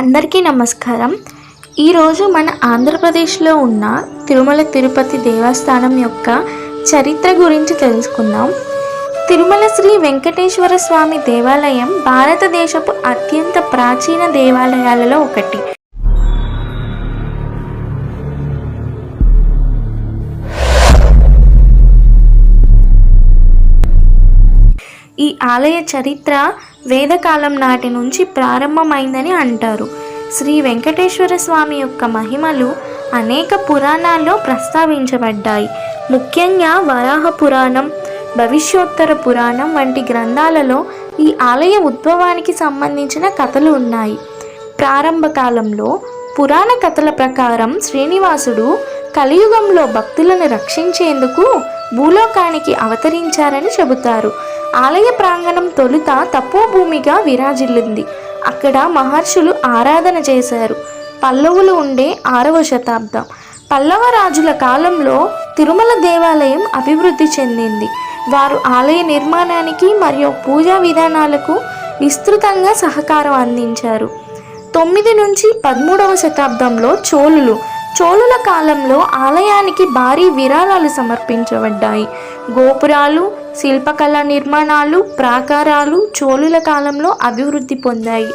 అందరికీ నమస్కారం. ఈరోజు మన ఆంధ్రప్రదేశ్లో ఉన్న తిరుమల తిరుపతి దేవస్థానం యొక్క చరిత్ర గురించి తెలుసుకుందాం. తిరుమల శ్రీ వెంకటేశ్వర స్వామి దేవాలయం భారతదేశపు అత్యంత ప్రాచీన దేవాలయాలలో ఒకటి. ఈ ఆలయ చరిత్ర వేదకాలం నాటి నుంచి ప్రారంభమైందని అంటారు. శ్రీ వెంకటేశ్వర స్వామి యొక్క మహిమలు అనేక పురాణాల్లో ప్రస్తావించబడ్డాయి. ముఖ్యంగా వరాహ పురాణం భవిష్యోత్తర పురాణం వంటి గ్రంథాలలో ఈ ఆలయ ఉద్భవానికి సంబంధించిన కథలు ఉన్నాయి. ప్రారంభ కాలంలో పురాణ కథల ప్రకారం శ్రీనివాసుడు కలియుగంలో భక్తులను రక్షించేందుకు భూలోకానికి అవతరించారని చెబుతారు. ఆలయ ప్రాంగణం తొలుత తపోభూమిగా విరాజిల్లింది. అక్కడ మహర్షులు ఆరాధన చేశారు. పల్లవులు ఉండే ఆరవ శతాబ్దం. పల్లవ రాజుల కాలంలో తిరుమల దేవాలయం అభివృద్ధి చెందింది. వారు ఆలయ నిర్మాణానికి మరియు పూజా విధానాలకు విస్తృతంగా సహకారం అందించారు. తొమ్మిది నుంచి పదమూడవ శతాబ్దంలో చోళులు చోళుల కాలంలో ఆలయానికి భారీ విరాళాలు సమర్పించబడ్డాయి. గోపురాలు శిల్పకళ నిర్మాణాలు ప్రాకారాలు చోళుల కాలంలో అభివృద్ధి పొందాయి.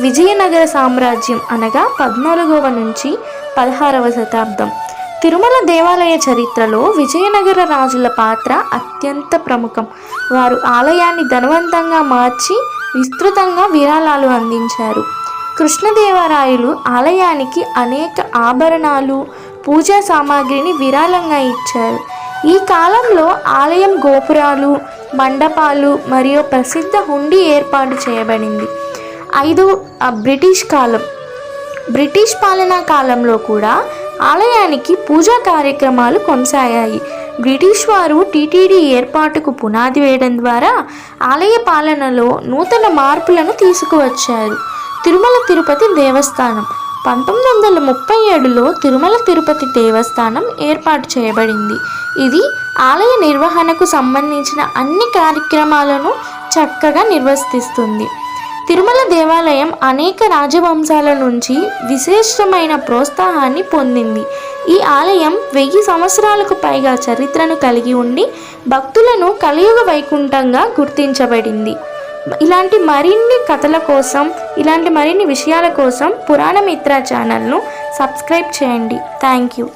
విజయనగర సామ్రాజ్యం అనగా పద్నాలుగవ నుంచి పదహారవ శతాబ్దం. తిరుమల దేవాలయ చరిత్రలో విజయనగర రాజుల పాత్ర అత్యంత ప్రముఖం. వారు ఆలయాన్ని ధనవంతంగా మార్చి విస్తృతంగా విరాళాలు అందించారు. కృష్ణదేవరాయలు ఆలయానికి అనేక ఆభరణాలు పూజా సామాగ్రిని విరాళంగా ఇచ్చారు. ఈ కాలంలో ఆలయం గోపురాలు మండపాలు మరియు ప్రసిద్ధ హుండీ ఏర్పాటు చేయబడింది. ఐదు బ్రిటిష్ కాలం. బ్రిటిష్ పాలనా కాలంలో కూడా ఆలయానికి పూజా కార్యక్రమాలు కొనసాగాయి. బ్రిటిష్ వారు టీటీడీ ఏర్పాటుకు పునాది వేయడం ద్వారా ఆలయ పాలనలో నూతన మార్పులను తీసుకువచ్చారు. తిరుమల తిరుపతి దేవస్థానం. పంతొమ్మిది వందల ముప్పై ఏడులో తిరుమల తిరుపతి దేవస్థానం ఏర్పాటు చేయబడింది. ఇది ఆలయ నిర్వహణకు సంబంధించిన అన్ని కార్యక్రమాలను చక్కగా నిర్వర్తిస్తుంది తిరుమల దేవాలయం అనేక రాజవంశాల నుంచి విశేషమైన ప్రోత్సాహాన్ని పొందింది. ఈ ఆలయం వెయ్యి సంవత్సరాలకు పైగా చరిత్రను కలిగి ఉండి భక్తులను కలియుగ వైకుంఠంగా గుర్తించబడింది. ఇలాంటి మరిన్ని కథల కోసం ఇలాంటి మరిన్ని విషయాల కోసం పురాణ మిత్ర ఛానల్ను సబ్స్క్రైబ్ చేయండి. Thank you.